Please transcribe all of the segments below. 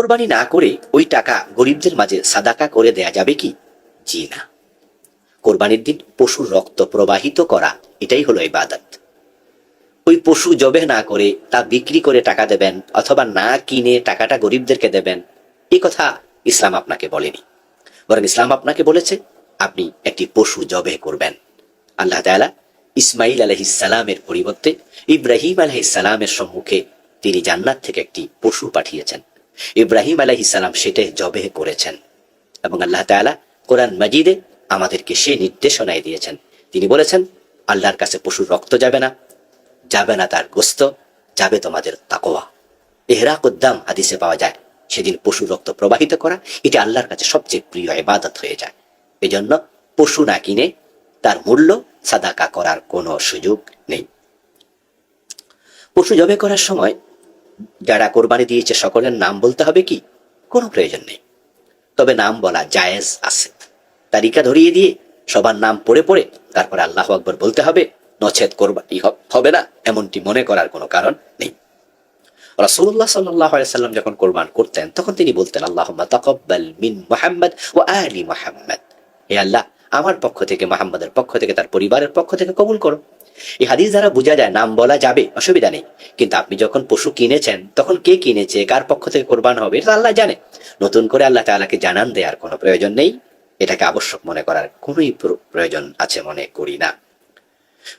কোরবানি না করে ওই টাকা গরিবদের মাঝে সাদাকা করে দেয়া যাবে কি? জি না। কোরবানির দিন পশুর রক্ত প্রবাহিত করা, এটাই হলো ইবাদত। ওই পশু জবে না করে তা বিক্রি করে টাকা দেবেন অথবা না কিনে টাকাটা গরিবদেরকে দেবেন এই কথা ইসলাম আপনাকে বলেনি। বরং ইসলাম আপনাকে বলেছে, আপনি একটি পশু জবে করবেন। আল্লাহ তাআলা ইসমাইল আলহিসালামের পরিবর্তে ইব্রাহিম আলহিসালামের সম্মুখে তিনি জান্নাত থেকে একটি পশু পাঠিয়েছেন। ইব্রাহিম আলহিসাল্লাম সেটা জবে করেছেন। এবং আল্লাহ তাআলা কোরআন মাজিদে আমাদেরকে সে নির্দেশনায় দিয়েছেন। তিনি বলেছেন, আল্লাহর কাছে পশুর রক্ত যাবে না যাবে না তার গোস্ত, যাবে তোমাদের তাকোয়া এহরাক উদ্দাম হাদিসে পাওয়া যায়, সেদিন পশু রক্ত প্রবাহিত করা, এটা আল্লাহর কাছে সবচেয়ে প্রিয় ইবাদত হয়ে যায়। এজন্য পশু না কিনে তার মূল্য সাদাকা করার কোনো সুযোগ নেই। পশু জবে করার সময় যারা কোরবানি দিয়েছে সকলের নাম বলতে হবে কি? কোনো প্রয়োজন নেই। তবে নাম বলা জায়েজ আছে। তালিকা ধরিয়ে দিয়ে সবার নাম পড়ে পড়ে তারপরে আল্লাহ আকবর বলতে হবে নছেদ কোরবানি হবে না, এমনটি মনে করার কোনো কারণ নেই। সাল্লাল্লাহু সাল্লাম যখন কোরবান করতেন, তখন তিনি বলতেন, আল্লাহুম্মা তাকাব্বাল মিন মুহাম্মদ ওয়া আলি মুহাম্মদ। হে আল্লাহ, আমার পক্ষ থেকে, মোহাম্মদের পক্ষ থেকে, তার পরিবারের পক্ষ থেকে কবুল করো। এই হাদিস দ্বারা বোঝা যায়, নাম বলা যাবে, অসুবিধা নেই। কিন্তু আপনি যখন পশু কিনেছেন, তখন কে কিনেছে, কার পক্ষ থেকে কোরবান হবে, এটা আল্লাহ জানে। নতুন করে আল্লাহ তাআলাকে জানান দেওয়ার কোনো প্রয়োজন নেই। এটাকে আবশ্যক মনে করার কোনোই প্রয়োজন আছে মনে করি না।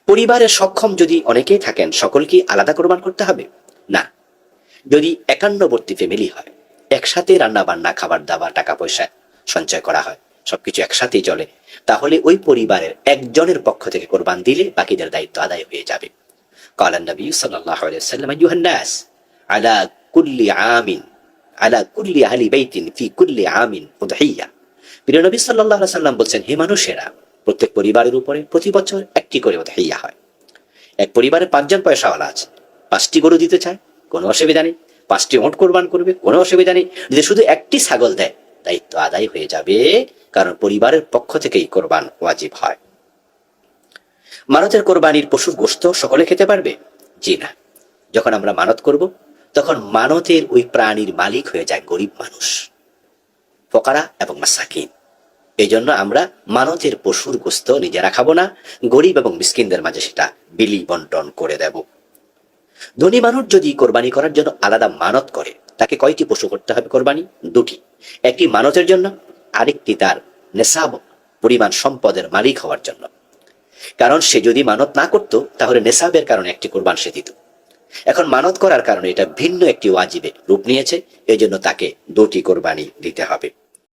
পরিবারের সক্ষম যদি অনেকেই থাকেন, সকলকে আলাদা কোরবান করতে হবে? না। যদি একান্নবর্তী ফ্যামিলি হয়, একসাথে রান্না বান্না খাবার দাবার টাকা পয়সা সঞ্চয় করা হয় সবকিছু একসাথেই চলে তাহলে ওই পরিবারের একজনের পক্ষ থেকে কোরবান দিলে বাকিদের দায়িত্ব আদায় হয়ে যাবে قال النبي صلى الله عليه وسلم أيها الناس على كل عام على كل أهل بيت في كل عام أضحية প্রিয় নবী সাল্লাল্লাহু আলাইহি সাল্লাম বলছেন হে মানুষেরা প্রত্যেক পরিবারের উপরে প্রতি বছর একটি করে উদহিয়া হয় এক পরিবারে পাঁচজন পয়সাওয়ালা আছে পাঁচটি গরু দিতে চায় কোনো অসুবিধা নেই পাঁচটি ওট কোরবান করবে কোনো অসুবিধা নেই যদি শুধু একটি ছাগল দেয় দায়িত্ব আদায় হয়ে যাবে কারণ পরিবারের পক্ষ থেকেই কোরবান ওয়াজিব হয়। মানতের কোরবানির পশুর গোস্ত সকলে খেতে পারবে? জি না। যখন আমরা মানত করব, তখন মানতের ওই প্রাণীর মালিক হয়ে যায় গরিব মানুষ, ফকারা এবং মাসাকিন। এই জন্য আমরা মানতের পশুর গোস্ত নিজেরা খাব না, গরিব এবং মিসকিনদের মাঝে সেটা বিলি বন্টন করে দেব। ধনী মানুষ যদি কোরবানি করার জন্য আলাদা মানত করে, তাকে কয়টি পশু করতে হবে কোরবানি? দুটি। একটি মানতের জন্য আরেকটি তার নেশাব পরিমাণ সম্পদের মালিক হওয়ার জন্য। কারণ সে যদি মানত না করত, তাহলে নেশাবের কারণে একটি কোরবান সে দিত। এখন মানত করার কারণে এটা ভিন্ন একটি ওয়াজিবে রূপ নিয়েছে এই জন্য তাকে দুটি কোরবানি দিতে হবে।